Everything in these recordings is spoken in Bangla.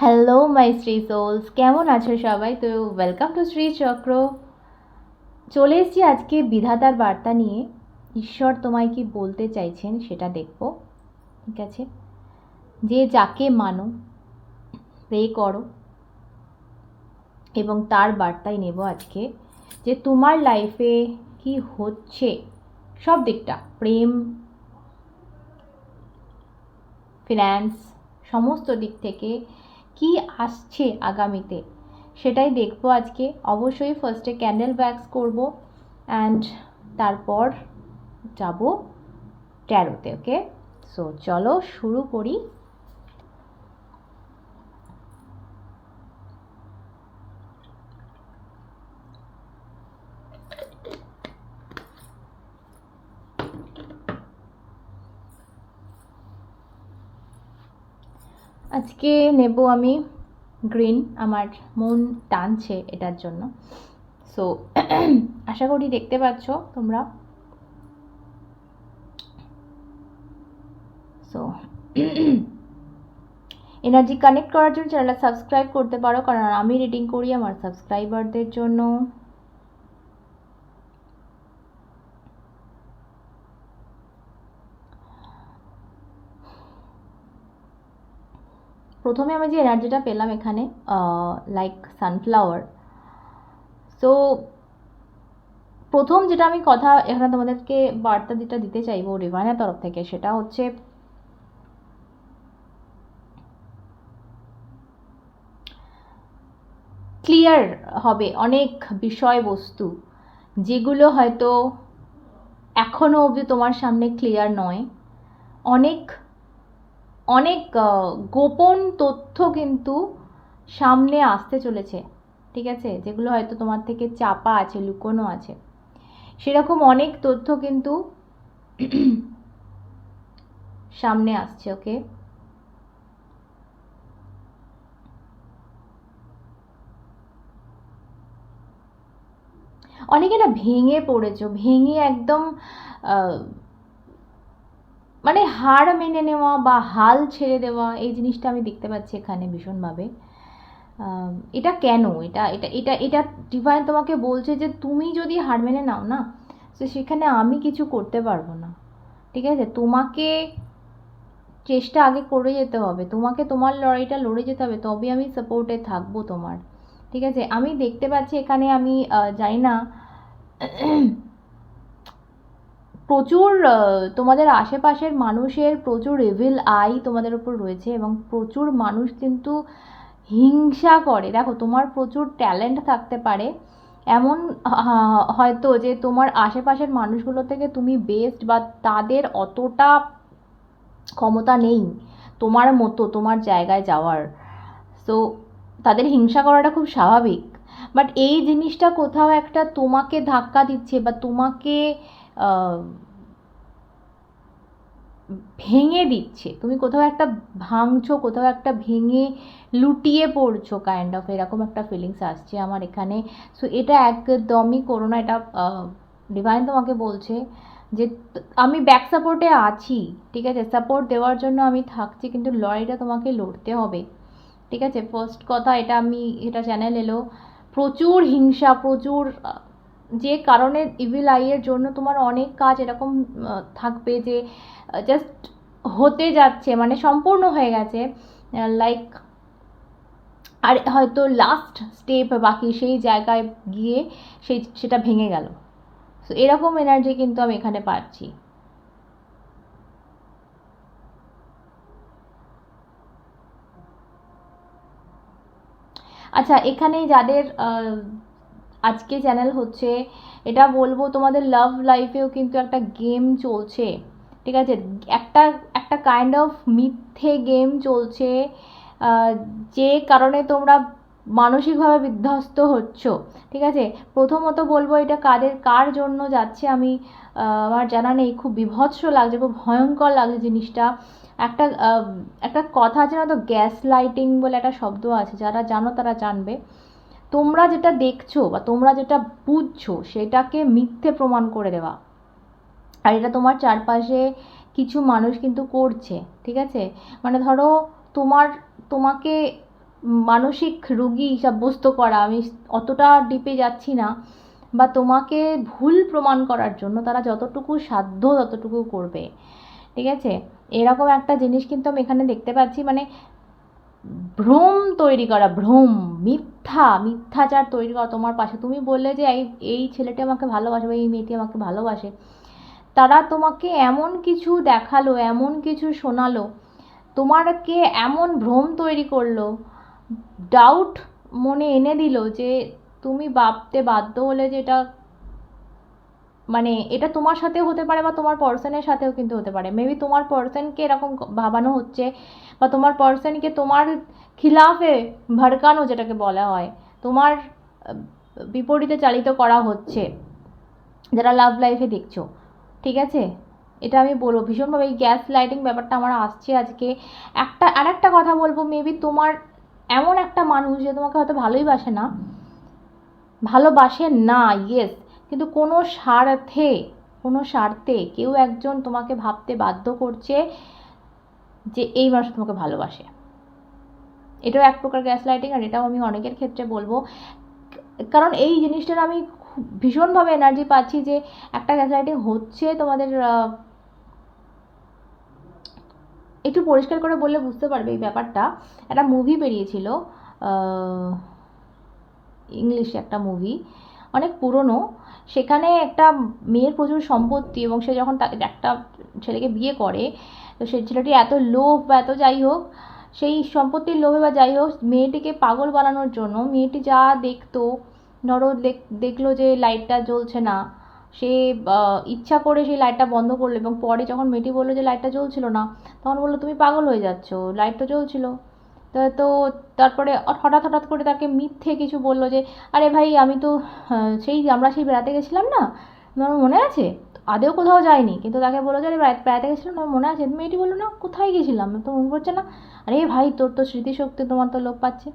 হ্যালো মাই শ্রী সোলস কেমন আছো সবাই? তো ওয়েলকাম টু শ্রী চক্র চলে এসেছি আজকে বিধাতার বার্তা নিয়ে। ঈশ্বর তোমায় কি বলতে চাইছেন সেটা দেখব। ঠিক আছে? যে যাকে মানো, প্রে করো। এবং তার বার্তাই নেব আজকে। যে তোমার লাইফে কি হচ্ছে, সব দিকটা। প্রেম ফিন্যান্স সমস্ত দিক থেকে কি আসছে আগামীতে? সেটাই দেখব আজকে। অবশ্যই ফার্স্টে ক্যান্ডেল ব্যাক্স করব অ্যান্ড তারপর যাব ট্যারোতে ওকে সো চলো শুরু করি। আজকে নেব আমি গ্রিন, আমার মন টানছে এটার জন্য। সো আশা করি দেখতে পাচ্ছ তোমরা। সো এনার্জি কানেক্ট করার জন্য চ্যানেলটা সাবস্ক্রাইব করতে পারো, কারণ আমি রিডিং করি আমার সাবস্ক্রাইবারদের জন্য। প্রথমে আমি যে এনার্জিটা পেলাম এখানে লাইক সানফ্লাওয়ার সো প্রথম যেটা আমি কথা এখানে তোমাদেরকে বার্তা যেটা দিতে চাইব রিভানের তরফ থেকে, সেটা হচ্ছে ক্লিয়ার হবে অনেক বিষয়বস্তু, যেগুলো হয়তো এখনও অবধি তোমার সামনে ক্লিয়ার নয়। অনেক অনেক গোপন তথ্য কিন্তু সামনে আসতে চলেছে, ঠিক আছে? যেগুলো হয়তো তোমার থেকে চাপা আছে, লুকোনো আছে। সেরকম অনেক তথ্য কিন্তু সামনে আসছে, ওকে? অনেকে না ভেঙে পড়েছো, ভেঙে একদম মানে হার মেনে নেওয়া বা হাল ছেড়ে দেওয়া, এই জিনিসটা আমি দেখতে পাচ্ছি এখানে ভীষণভাবে। এটা কেন? এটা এটা এটা এটা ডিভাইন তোমাকে বলছে যে তুমি যদি হার মেনে নাও না, তো সেখানে আমি কিছু করতে পারব না। ঠিক আছে? তোমাকে চেষ্টা আগে করে যেতে হবে। তোমাকে তোমার লড়াইটা লড়ে যেতে হবে। তবে আমি সাপোর্টে থাকব তোমার। ঠিক আছে? আমি দেখতে পাচ্ছি এখানে আমি জানি না প্রচুর তোমাদের আশেপাশের মানুষের প্রচুর এভিল আই তোমাদের ওপর রয়েছে এবং প্রচুর মানুষ কিন্তু হিংসা করে। দেখো, তোমার প্রচুর ট্যালেন্ট থাকতে পারে। এমন হয়তো যে তোমার আশেপাশের মানুষগুলো থেকে তুমি বেস্ট বা তাদের অতটা ক্ষমতা নেই তোমার মতো, তোমার জায়গায় যাওয়ার। সো তাদের হিংসা করাটা খুব স্বাভাবিক। বাট এই জিনিসটা কোথাও একটা তোমাকে ধাক্কা দিচ্ছে বা তোমাকে ভেঙে দিচ্ছে। তুমি কোথাও একটা ভাঙছো, কোথাও একটা ভেঙে লুটিয়ে পড়ছো কাইন্ড অফ এরকম একটা ফিলিংস আসছে আমার এখানে। সো এটা একদমই করো না, এটা ডিভাইন তোমাকে বলছে যে, আমি ব্যাক সাপোর্টে আছি, ঠিক আছে? সাপোর্ট দেওয়ার জন্য আমি থাকছি, কিন্তু লড়াইটা তোমাকে লড়তে হবে, ঠিক আছে? ফার্স্ট কথা, এটা আমি, এটা চ্যানেল এলো। প্রচুর হিংসা, প্রচুর যে কারণে ইভিল আইয়ের জন্য তোমার অনেক কাজ এরকম থাকবে যে জাস্ট হতে যাচ্ছে মানে সম্পূর্ণ হয়ে গেছে লাইক আর হয়তো লাস্ট স্টেপ বাকি সেই জায়গায় গিয়ে সেই, সেটা ভেঙে গেল। সো এরকম এনার্জি কিন্তু আমি এখানে পাচ্ছি। আচ্ছা এখানে যাদের আজকে চ্যানেল হচ্ছে, এটা বলব তোমাদের লাভ লাইফেও কিন্তু একটা গেম চলছে, ঠিক আছে? একটা একটা কাইন্ড অফ মিথ্যে গেম চলছে যে কারণে তোমরা মানসিকভাবে বিধ্বস্ত হচ্ছ, ঠিক আছে? প্রথমত বলব এটা কাদের, কার জন্য যাচ্ছে আমি আমার জানা নেই, খুব বিভৎস লাগছে, খুব ভয়ঙ্কর লাগছে জিনিসটা। একটা একটা কথা আছে না তো গ্যাস লাইটিং বলে একটা শব্দ আছে, যারা জানো তারা জানবে। তোমরা যেটা দেখছ বা তোমরা যেটা বুঝছ সেটাকে মিথ্যে প্রমাণ করে দেওয়া। আর এটা তোমার চারপাশে কিছু মানুষ কিন্তু করছে, ঠিক আছে? মানে ধরো তোমার, তোমাকে মানসিক রুগী সাব্যস্ত করা, আমি অতটা ডিপে যাচ্ছি না, বা তোমাকে ভুল প্রমাণ করার জন্য তারা যতটুকু সাধ্য ততটুকু করবে, ঠিক আছে? এরকম একটা জিনিস কিন্তু আমি এখানে দেখতে পাচ্ছি। মানে ভ্রম তৈরি করা, ভ্রম, মিথ্যা, মিথ্যাচার তৈরি করা তোমার পাশে। তুমি বললে যে এই এই ছেলেটি আমাকে ভালোবাসে বা এই মেয়েটি আমাকে ভালোবাসে। তারা তোমাকে এমন কিছু দেখাল, এমন কিছু শোনালো, তোমারকে এমন ভ্রম তৈরি করল ডাউট মনে এনে দিল যে তুমি ভাবতে বাধ্য হলে যে এটা মানে এটা তোমার সাথেও হতে পারে বা তোমার পার্সনের সাথেও কিন্তু হতে পারে। মেবি তোমার পার্সনকে এরকম ভাবানো হচ্ছে বা তোমার পার্সনকে তোমার খিলাফে ভড়কানো যেটাকে বলা হয়, তোমার বিপরীতে চালিত করা হচ্ছে। যারা লাভ লাইফে দেখছ, ঠিক আছে? এটা আমি বলব ভীষণভাবে এই গ্যাস লাইটিং ব্যাপারটা আমার আসছে আজকে। একটা আর একটা কথা বলব মেবি তোমার এমন একটা মানুষ যে তোমাকে হয়তো ভালোই বাসে না, ভালোবাসে না ইয়েস কিন্তু কোনো স্বার্থে কোনো স্বার্থে কেউ একজন তোমাকে ভাবতে বাধ্য করছে যে এই মানুষ তোমাকে ভালোবাসে। এটাও এক প্রকার গ্যাস লাইটিং আর এটাও আমি অনেকের ক্ষেত্রে বলব। কারণ এই জিনিসটার আমি ভীষণভাবে এনার্জি পাচ্ছি যে একটা গ্যাস লাইটিং হচ্ছে তোমাদের একটু পরিষ্কার করে বললে বুঝতে পারবে এই ব্যাপারটা। একটা মুভি বেরিয়েছিল ইংলিশে একটা মুভি অনেক পুরনো, সেখানে একটা মেয়ের প্রচুর সম্পত্তি এবং সে যখন তাকে, একটা ছেলেকে বিয়ে করে, তো সেই ছেলেটি এত লোভ বা এত যাই হোক, সেই সম্পত্তির লোভে বা যাই হোক, মেয়েটিকে পাগল বানানোর জন্য মেয়েটি যা দেখতো, ধরো দেখল যে লাইটটা জ্বলছে না, সে ইচ্ছা করে সেই লাইটটা বন্ধ করল এবং পরে যখন মেয়েটি বলল যে লাইটটা জ্বলছিল না, তখন বলল, তুমি পাগল হয়ে যাচ্ছ, লাইট তো জ্বলছিল। তো তারপরে হঠাৎ হঠাৎ করে তাকে মিথ্যে কিছু বলল যে, আরে ভাই, আমি তো সেই আমরা সেই বেড়াতে গেছিলাম না আমার মনে আছে? আদেও কোথাও যায়নি, কিন্তু তাকে বলল যে বেড়াতে গেছিলাম, তোমার মনে আছে? মেয়েটি বলল, না, কোথায় গেছিলাম? তো মনে পড়ছে না, আরে ভাই, তোর তো স্মৃতিশক্তি, তোমার তো লোক পাচ্ছে।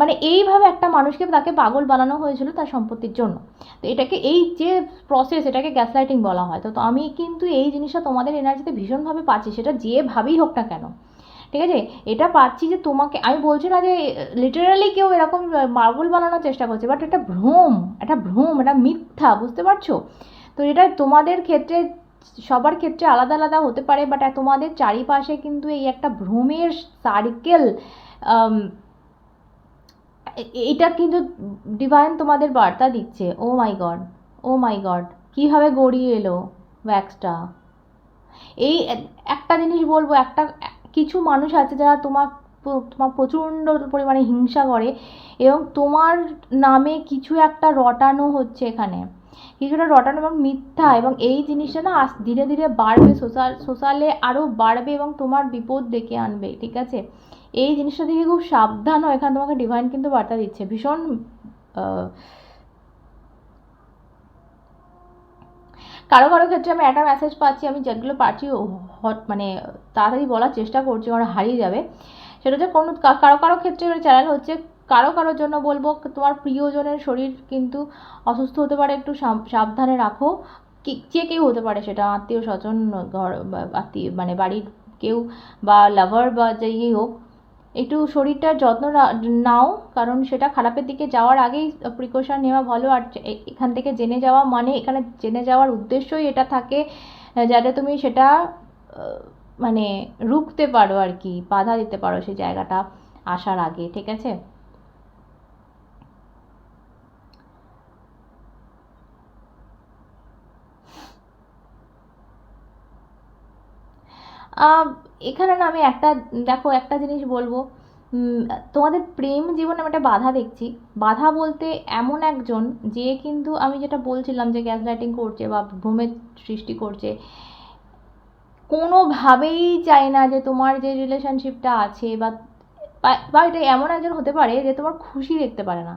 মানে এইভাবে একটা মানুষকে তাকে পাগল বানানো হয়েছিল তার সম্পত্তির জন্য। তো এটাকে এই যে প্রসেস এটাকে গ্যাস লাইটিং বলা হয়, তো আমি কিন্তু এই জিনিসটা তোমাদের এনার্জিতে ভীষণভাবে পাচ্ছি, সেটা যেভাবেই হোক না কেন। ঠিক আছে? এটা পাচ্ছি যে তোমাকে, আমি বলছি না যে লিটারালি কেউ এরকম মার্বল বানানোর চেষ্টা করছে বাট এটা ভ্রম এটা ভ্রম, এটা মিথ্যা, বুঝতে পারছ? তো এটা তোমাদের ক্ষেত্রে, সবার ক্ষেত্রে আলাদা আলাদা হতে পারে বাট তোমাদের চারিপাশে কিন্তু এই একটা ভ্রমের সার্কেল এটা কিন্তু ডিভাইন তোমাদের বার্তা দিচ্ছে। ও মাই গড ও মাই গড কীভাবে গড়িয়ে এলো ওয়্যাক্সটা এই, একটা জিনিস বলব, একটা কিছু মানুষ আছে যারা তোমার তোমার প্রচণ্ড পরিমাণে হিংসা করে এবং তোমার নামে কিছু একটা রটানো হচ্ছে এখানে। কিছুটা রটানো এবং মিথ্যা এবং এই জিনিসটা না ধীরে ধীরে বাড়বে, সোশ্যাল, সোশ্যালে আরও বাড়বে এবং তোমার বিপদ ডেকে আনবে, ঠিক আছে? এই জিনিসটা থেকে খুব সাবধান হয় এখানে তোমাকে ডিভাইন কিন্তু বার্তা দিচ্ছে। ভীষণ কারও কারও ক্ষেত্রে আমি একটা মেসেজ পাচ্ছি, আমি যেগুলো পাচ্ছি হট মানে তাড়াতাড়ি বলার চেষ্টা করছি কারণ হারিয়ে যাবে। সেটা হচ্ছে কোনো কারও কারও ক্ষেত্রে চ্যানেল হচ্ছে, কারও কারোর জন্য বলব, তোমার প্রিয়জনের শরীর কিন্তু অসুস্থ হতে পারে, একটু সাবধানে রাখো। যে কেউ হতে পারে, সেটা আত্মীয় স্বজন, ঘর আত্মীয় মানে বাড়ির কেউ বা লাভার বা যেই হোক একটু শরীরটার যত্ন নাও, কারণ সেটা খারাপের দিকে যাওয়ার আগেই প্রিকশন নেওয়া ভালো। আর এখান থেকে জেনে যাওয়া মানে এখানে জেনে যাওয়ার উদ্দেশ্যই এটা থাকে যাতে তুমি সেটা মানে রুখতে পারো আর কি, বাধা দিতে পারো সেই জায়গাটা আসার আগে, ঠিক আছে? এখানে না আমি একটা, দেখো একটা জিনিস বলব। তোমাদের প্রেম জীবনে আমি একটা বাধা দেখছি। বাধা বলতে এমন একজন যে কিন্তু আমি যেটা বলছিলাম যে গ্যাস লাইটিং করছে বা ভ্রমের সৃষ্টি করছে, কোনোভাবেই চায় না যে তোমার যে রিলেশনশিপটা আছে বা বা এটা এমন একজন হতে পারে যে তোমার খুশি দেখতে পারে না।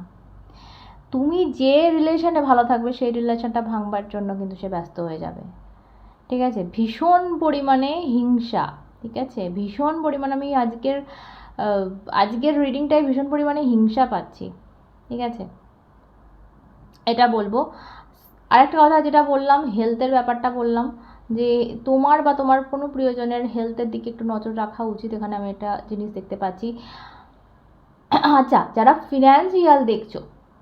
তুমি যে রিলেশনে ভালো থাকবে সেই রিলেশনটা ভাঙবার জন্য কিন্তু সে ব্যস্ত হয়ে যাবে। ঠিক আছে? ভীষণ পরিমাণে হিংসা। ঠিক আছে? ভীষণ পরিমাণে আমি আজকের আজকের রিডিংটায় ভীষণ পরিমাণে হিংসা পাচ্ছি। ঠিক আছে? এটা বলব। আরেকটা কথা যেটা বললাম হেলথের ব্যাপারটা বললাম, যে তোমার বা তোমার কোনো প্রিয়জনের হেলথের দিকে একটু নজর রাখা উচিত। এখানে আমি একটা জিনিস দেখতে পাচ্ছি। আচ্ছা যারা ফিনান্সিয়াল দেখছ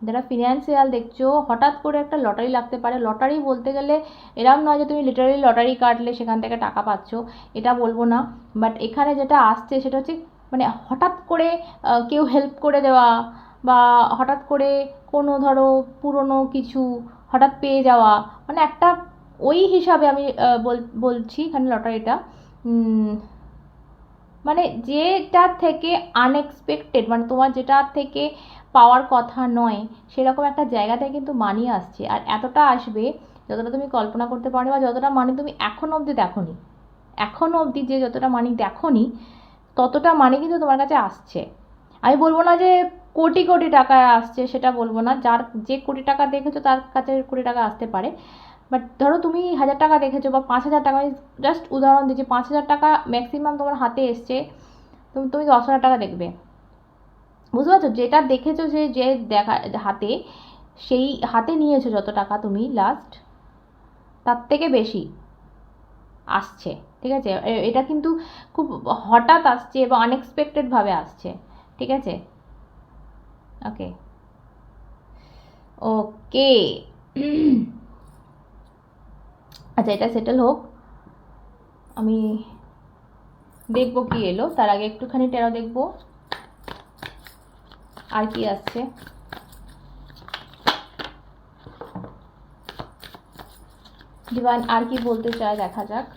যারা ফিনান্সিয়াল দেখছ, হঠাৎ করে একটা লটারি লাগতে পারে। লটারি বলতে গেলে এরম নয় যে তুমি লিটারালি লটারি কাটলে সেখান থেকে টাকা পাচ্ছ, এটা বলব না। বাট এখানে যেটা আসছে সেটা হচ্ছে মানে হঠাৎ করে কেউ হেল্প করে দেওয়া বা হঠাৎ করে কোনো ধরো পুরনো কিছু হঠাৎ পেয়ে যাওয়া মানে একটা ওই হিসাবে আমি বল- বলছি এখানে লটারিটা মানে যেটার থেকে আনএক্সপেক্টেড মানে তোমার যেটার থেকে পাওয়ার কথা নয়, সেরকম একটা জায়গা থেকে কিন্তু মানি আসছে। আর এতটা আসবে, যতটা তুমি কল্পনা করতে পারো বা যতটা মানি তুমি এখনও অবধি দেখোনি। এখনও অবধি যে যতটা মানি দেখোনি, ততটা মানি কিন্তু তোমার কাছে আসছে। আমি বলব না যে কোটি কোটি টাকা আসছে, সেটা বলব না। যার যে কোটি টাকা দেখেছ, তার কাছে কোটি টাকা আসতে পারে। বাট ধরো তুমি হাজার টাকা দেখেছ বা পাঁচ হাজার টাকা জাস্ট উদাহরণ দিচ্ছি, পাঁচ হাজার টাকা ম্যাক্সিমাম তোমার হাতে এসছে তুমি তুমি দশ হাজার টাকা দেখবে। বুঝতে পারছ? যেটা দেখেছ যে যে দেখা, হাতে, সেই হাতে নিয়েছো যত টাকা তুমি লাস্ট তার থেকে বেশি আসছে, ঠিক আছে? এটা কিন্তু খুব হঠাৎ আসছে এবং আনএক্সপেক্টেডভাবে আসছে, ঠিক আছে? ওকে ওকে আচ্ছা এটা সেটেল হোক। আমি দেখব কি এলো, তার আগে একটুখানি টেরো দেখব। আর কি আসছে ডিভাইন আর কি বলতে চায় দেখা যাক।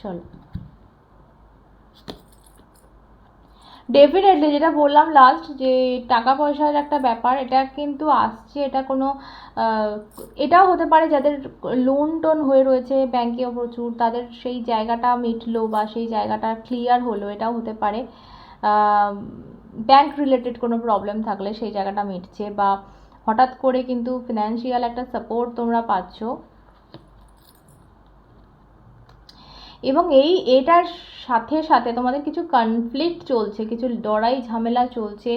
চলো। ডেফিনেটলি যেটা বললাম লাস্ট যে টাকা পয়সার একটা ব্যাপার, এটা কিন্তু আসছে, এটা কোনো এটাও হতে পারে যাদের লোন টোন হয়ে রয়েছে ব্যাংকেও প্রচুর, তাদের সেই জায়গাটা মিটলো বা সেই জায়গাটা ক্লিয়ার হলো, এটাও হতে পারে। ব্যাংক রিলেটেড কোনো প্রবলেম থাকলে সেই জায়গাটা মিটছে বা হঠাৎ করে কিন্তু ফিনান্সিয়াল একটা সাপোর্ট তোমরা পাচ্ছ। এবং এই, এটার সাথে সাথে তোমাদের কিছু কনফ্লিক্ট চলছে, কিছু লড়াই ঝামেলা চলছে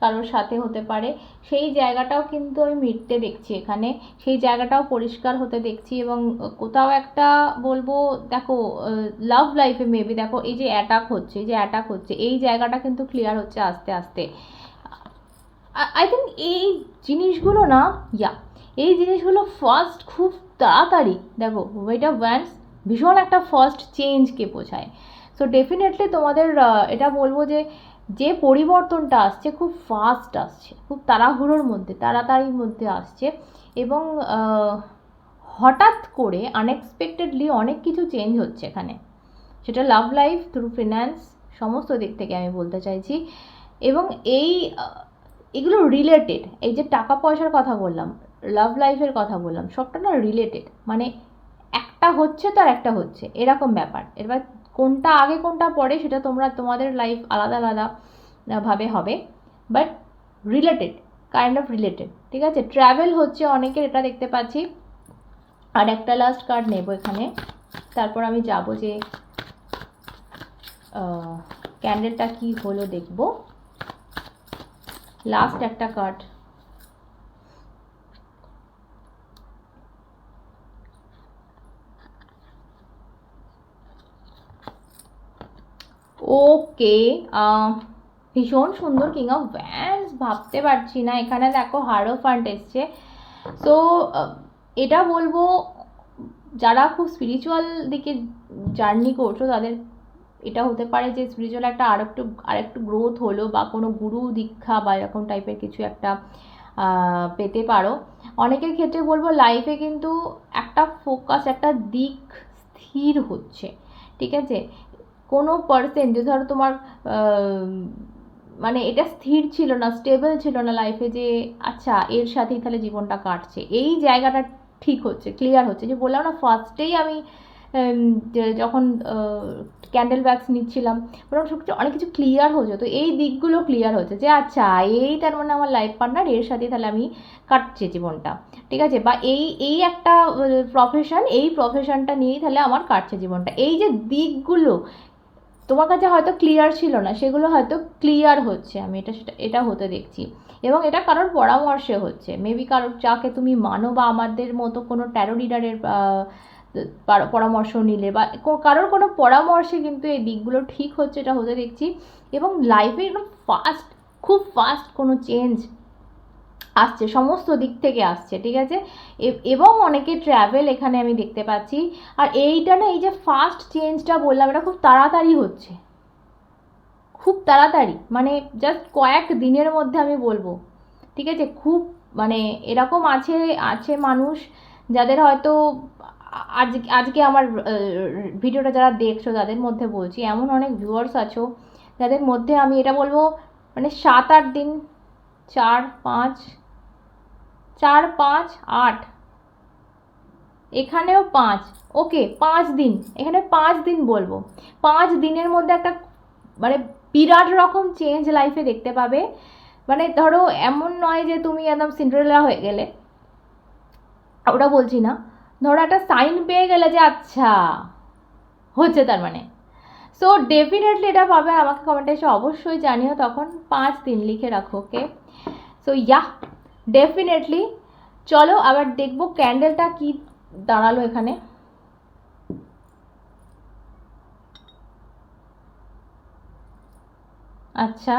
কারোর সাথে হতে পারে, সেই জায়গাটাও কিন্তু আমি মিটতে দেখছি এখানে, সেই জায়গাটাও পরিষ্কার হতে দেখছি এবং কোথাও একটা বলব, দেখো লাভ লাইফে মেবি দেখো, এই যে অ্যাটাক হচ্ছে, এই যে অ্যাটাক হচ্ছে, এই জায়গাটা কিন্তু ক্লিয়ার হচ্ছে আস্তে আস্তে। আই থিঙ্ক এই জিনিসগুলো না ইয়া এই জিনিসগুলো ফার্স্ট খুব তাড়াতাড়ি, দেখো ওয়েটা ওয়ান্স ভীষণ একটা ফার্স্ট চেঞ্জকে বোঝায়। সো ডেফিনেটলি তোমাদের এটা বলব যে যে পরিবর্তনটা আসছে খুব ফাস্ট আসছে, খুব তাড়াহুড়োর মধ্যে, তাড়াতাড়ির মধ্যে আসছে এবং হঠাৎ করে আনএক্সপেক্টেডলি অনেক কিছু চেঞ্জ হচ্ছে এখানে। সেটা লাভ লাইফ থ্রু ফিন্যান্স সমস্ত দিক থেকে আমি বলতে চাইছি এবং এই এগুলো রিলেটেড এই যে টাকা পয়সার কথা বললাম লাভ লাইফের কথা বললাম, সবটা না রিলেটেড মানে একটা হচ্ছে তো আর একটা হচ্ছে, এরকম ব্যাপার। এবার কোনটা আগে, কোনটা পরে সেটা তোমরা, তোমাদের লাইফ আলাদা আলাদা ভাবে হবে। But related kind of related ঠিক আছে? ট্রাভেল হচ্ছে অনেকের, এটা দেখতে পাচ্ছি। আর একটা লাস্ট কার্ড নেব এখানে। তারপর আমি যাব যে ক্যান্ডেলটা কি হলো দেখব। লাস্ট একটা কার্ড ওকে ভীষণ সুন্দর কিং অফ ভ্যান্স ভাবতে পারছি না। এখানে দেখো হারো ফান্ড এসছে সো এটা বলব, যারা খুব স্পিরিচুয়াল দিকে জার্নি করছ, তাদের এটা হতে পারে যে স্পিরিচুয়াল একটা আরেকটু আরেকটু গ্রোথ হলো, বা কোনো গুরু দীক্ষা বা এরকম টাইপের কিছু একটা পেতে পারো। অনেকের ক্ষেত্রে বলব লাইফে কিন্তু একটা ফোকাস একটা দিক স্থির হচ্ছে। ঠিক আছে? কোনো পার্সেন্ট যে ধরো তোমার মানে এটা স্থির ছিল না স্টেবল ছিল না লাইফে যে আচ্ছা এর সাথেই তাহলে জীবনটা কাটছে। এই জায়গাটা ঠিক হচ্ছে ক্লিয়ার হচ্ছে। যে বললাম না ফার্স্টেই আমি যখন ক্যান্ডেল ব্যাগস নিচ্ছিলাম বললাম সব কিছু অনেক কিছু ক্লিয়ার হচ্ছে তো এই দিকগুলো ক্লিয়ার হচ্ছে যে আচ্ছা এই তার মানে আমার লাইফ পার্টনার এর সাথে তাহলে আমি কাটছে জীবনটা। ঠিক আছে? বা এই এই একটা প্রফেশন এই প্রফেশনটা নিয়েই তাহলে আমার কাটছে জীবনটা। এই যে দিকগুলো তোমার কাছে হয়তো ক্লিয়ার ছিল না, সেগুলো হয়তো ক্লিয়ার হচ্ছে, আমি এটা সেটা, এটা হতে দেখছি। এবং এটা কারোর পরামর্শে হচ্ছে। মেবি কারোর, যাকে তুমি মানো বা আমাদের মতো কোনো ট্যারো রিডারের পার- পরামর্শ নিলে বা কারোর কোনো পরামর্শে কিন্তু এই দিকগুলো ঠিক হচ্ছে, এটা হতে দেখছি। এবং লাইফে একদম ফাস্ট খুব ফাস্ট কোনো চেঞ্জ আসছে, সমস্ত দিক থেকে আসছে, ঠিক আছে? এবং অনেকে ট্র্যাভেল এখানে আমি দেখতে পাচ্ছি। আর এইটা না, এই যে ফার্স্ট চেঞ্জটা বললাম, এটা খুব তাড়াতাড়ি হচ্ছে। খুব তাড়াতাড়ি মানে জাস্ট কয়েক দিনের মধ্যে আমি বলব, ঠিক আছে? খুব মানে এরকম আছে আছে মানুষ যাদের হয়তো আজ, আজকে আমার ভিডিওটা যারা দেখছ, তাদের মধ্যে বলছি, এমন অনেক ভিউয়ার্স আছো, যাদের মধ্যে আমি এটা বলব মানে সাত আট দিন, চার, পাঁচ চার, পাঁচ, আট। এখানেও পাঁচ। ওকে, পাঁচ দিন। এখানে পাঁচ দিন বলব। পাঁচ দিনের মধ্যে একটা মানে বিরাট রকম চেঞ্জ লাইফে দেখতে পাবে। মানে ধরো এমন নয় যে তুমি একদম সিন্ড্রেলা হয়ে গেলে। ওটা বলছি না। ধরো একটা সাইন পেয়ে গেলে যে আচ্ছা হচ্ছে তার মানে। সো ডেফিনেটলি এটা পাবে। আমাকে কমেন্টে এসে অবশ্যই জানিও তখন। পাঁচ দিন লিখে রাখো ওকে সো ইয়া ডেফিনেটলি চলো, আবার দেখব ক্যান্ডেলটা কি দাঁড়াল এখানে। আচ্ছা।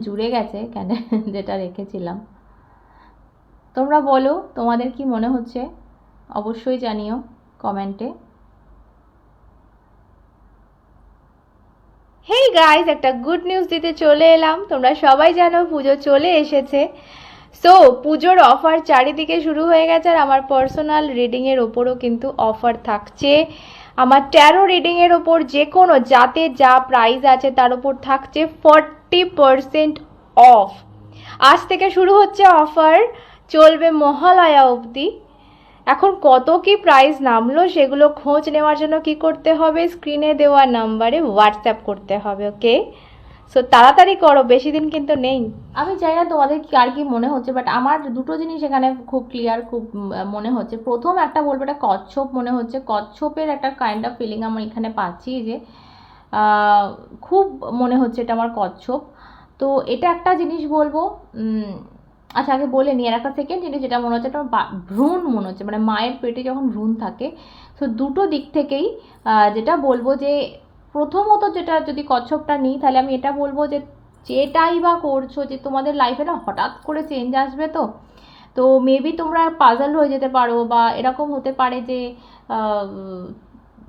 জুড়ে গেছে ক্যান্ডেল যেটা রেখেছিলাম। তোমরা বলো, তোমাদের কি মনে হচ্ছে? অবশ্যই জানিও কমেন্টে গাইস একটা গুড নিউজ দিতে চলে এলাম। তোমরা সবাই জানো পুজো চলে এসেছে। সো পুজোর অফার চারিদিকে শুরু হয়ে গেছে আর আমার পার্সোনাল রিডিংয়ের ওপরও কিন্তু অফার থাকছে। আমার ট্যারো রিডিংয়ের ওপর যে কোনো যাতে যা প্রাইস আছে তার ওপর থাকছে ফর্টি পারসেন্ট অফ আজ থেকে শুরু হচ্ছে অফার চলবে মহালয়া অবধি। এখন কত কি প্রাইস নামলো সেগুলো খোঁজ নেওয়ার জন্য কি করতে হবে? স্ক্রিনে দেওয়া নাম্বারে হোয়াটসঅ্যাপ করতে হবে ওকে সো তাড়াতাড়ি করো, বেশি দিন কিন্তু নেই। আমি চাই না তোমাদের আর কি মনে হচ্ছে বাট আমার দুটো জিনিস এখানে খুব ক্লিয়ার খুব মনে হচ্ছে। প্রথম একটা বলব, এটা কচ্ছপ মনে হচ্ছে। কচ্ছপের একটা কাইন্ড অফ ফিলিং আমার এখানে পাচ্ছি যে খুব মনে হচ্ছে এটা আমার কচ্ছপ। তো এটা একটা জিনিস বলব আচ্ছা আগে বলে নিই আর একটা সেকেন্ড জিনিস যেটা মনে হচ্ছে বা- ভ্রূণ মনে হচ্ছে মানে মায়ের পেটে যখন ভ্রূণ থাকে, তো দুটো দিক থেকেই যেটা বলব যে প্রথমত যেটা যদি কচ্ছপটা নিই, তাহলে আমি এটা বলব যে যেটাই বা করছ, যে তোমাদের লাইফে না হঠাৎ করে চেঞ্জ আসবে তো? তো মেবি তোমরা পাজল হয়ে যেতে পারো, বা এরকম হতে পারে যে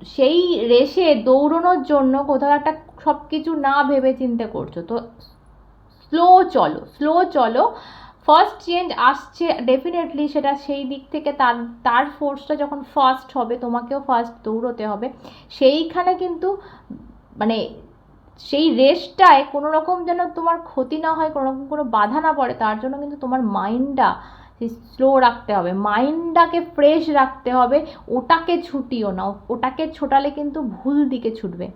সেই রেসে দৌড়নোর জন্য কোথাও একটা সব কিছু না ভেবে চিন্তে করছ, তো স্লো চলো স্লো চলো ফার্স্ট চেঞ্জ আসছে ডেফিনেটলি সেটা সেই দিক থেকে তার তার ফোর্সটা যখন ফার্স্ট হবে, তোমাকেও ফার্স্ট দৌড়তে হবে। সেইখানে কিন্তু মানে সেই রেসটায় কোনো রকম যেন তোমার ক্ষতি না হয় কোনো রকম কোনো বাধা না পড়ে, তার জন্য কিন্তু তোমার মাইন্ডটা স্লো রাখতে হবে। মাইন্ডটাকে ফ্রেশ রাখতে হবে, ওটাকে ছুটিও না, ওটাকে ছোটালে কিন্তু ভুল দিকে ছুটবে।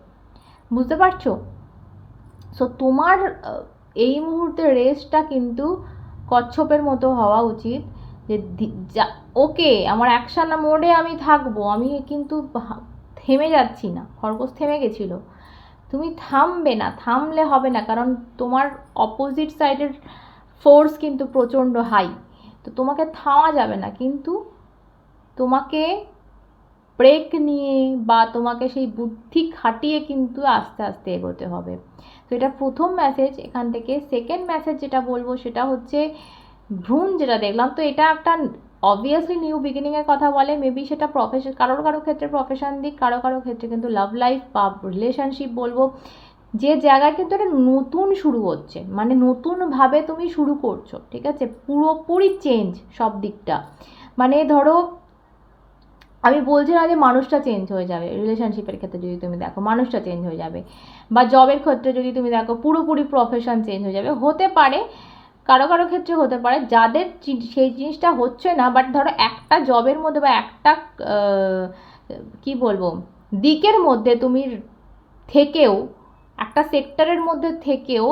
বুঝতে পারছ? সো তোমার এই মুহূর্তে রেসটা কিন্তু কচ্ছপের মতো হওয়া উচিত যে ওকে আমার অ্যাকশান মোডে আমি থাকব, আমি কিন্তু থেমে যাচ্ছি না, খরগোশ থেমে গেছিল। তুমি থামবে না, থামলে হবে না, কারণ তোমার অপোজিট সাইডের ফোর্স কিন্তু প্রচণ্ড হাই তো তোমাকে থামা যাবে না, কিন্তু তোমাকে ব্রেক নিয়ে বা তোমাকে সেই বুদ্ধি খাটিয়ে কিন্তু আস্তে আস্তে এগোতে হবে। তো এটা প্রথম মেসেজ এখান থেকে সেকেন্ড মেসেজ যেটা বলব সেটা হচ্ছে ভ্রূণ যেটা দেখলাম। তো এটা একটা অবভিয়াসলি নিউ বিগিনিংয়ের কথা বলে মেবি সেটা প্রফেশন কারোর কারও ক্ষেত্রে প্রফেশন দিক, কারও কারও ক্ষেত্রে কিন্তু লাভ লাইফ বা রিলেশনশিপ বলব। যে জায়গায় কিন্তু একটা নতুন শুরু হচ্ছে মানে নতুনভাবে তুমি শুরু করছ, ঠিক আছে? পুরোপুরি চেঞ্জ সব দিকটা। মানে ধরো আমি বলছি না যে মানুষটা চেঞ্জ হয়ে যাবে। রিলেশনশিপের ক্ষেত্রে যদি তুমি দেখো, মানুষটা চেঞ্জ হয়ে যাবে। বা জবের ক্ষেত্রে যদি তুমি দেখো, পুরোপুরি প্রফেশন চেঞ্জ হয়ে যাবে। হতে পারে, কারও কারও ক্ষেত্রে হতে পারে, যাদের সেই জিনিসটা হচ্ছে না বাট ধরো একটা জবের মধ্যে বা একটা কি বলব, দিকের মধ্যে তুমি থেকেও, একটা সেক্টরের মধ্যে থেকেও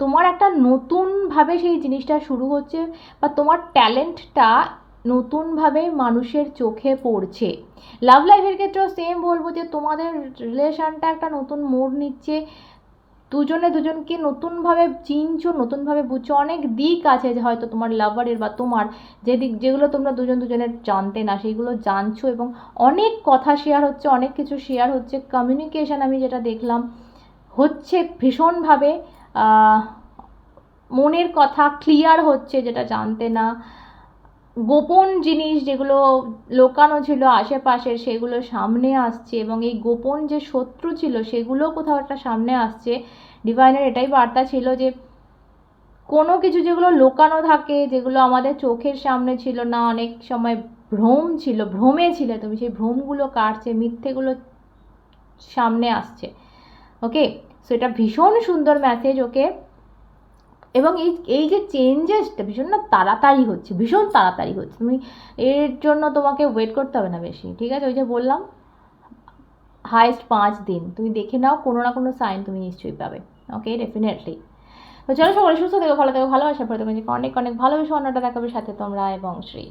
তোমার একটা নতুনভাবে সেই জিনিসটা শুরু হচ্ছে বা তোমার ট্যালেন্টটা নতুনভাবে মানুষের চোখে পড়ছে। লাভ লাইফের ক্ষেত্রেও সেম বলব যে, তোমাদের রিলেশনটা একটা নতুন মোড় নিচ্ছে। দুজনে দুজনকে নতুনভাবে চিনছো, নতুনভাবে বুঝছ। অনেক দিক আছে যে হয়তো তোমার লাভারের বা তোমার যে দিক, যেগুলো তোমরা দুজন দুজনের জানতে না, সেইগুলো জানছো এবং অনেক কথা শেয়ার হচ্ছে, অনেক কিছু শেয়ার হচ্ছে। কমিউনিকেশন আমি যেটা দেখলাম, হচ্ছে ভীষণভাবে মনের কথা ক্লিয়ার হচ্ছে যেটা জানতে না। গোপন জিনিস যেগুলো লোকানো ছিল আশেপাশে সেগুলো সামনে আসছে এবং এই গোপন যে শত্রু ছিল, সেগুলো কোথাও একটা সামনে আসছে। ডিভাইনের এটাই বার্তা ছিল যে, কোনো কিছু যেগুলো লোকানো থাকে, যেগুলো আমাদের চোখের সামনে ছিল না, অনেক সময় ভ্রম ছিল, ভ্রমে ছিল তুমি, সেই ভ্রমগুলো কাটছে, মিথ্যেগুলো সামনে আসছে। ওকে সো এটা ভীষণ সুন্দর মেসেজ ওকে এবং এই এই যে চেঞ্জেসটা ভীষণ না তাড়াতাড়ি হচ্ছে, ভীষণ তাড়াতাড়ি হচ্ছে। তুমি এর জন্য তোমাকে ওয়েট করতে হবে না বেশি, ঠিক আছে? ওই যে বললাম হায়েস্ট পাঁচ দিন। তুমি দেখে নাও, কোনো না কোনো সাইন তুমি নিশ্চয়ই পাবে। ওকে ডেফিনেটলি তো চলো, সকলে সুস্থ থেকো, ভালো থেকো, ভালোবাসার পরে তোমাকে অনেক অনেক ভালোবেসে অন্যটা দেখাবে সাথে তোমরা এবং শ্রী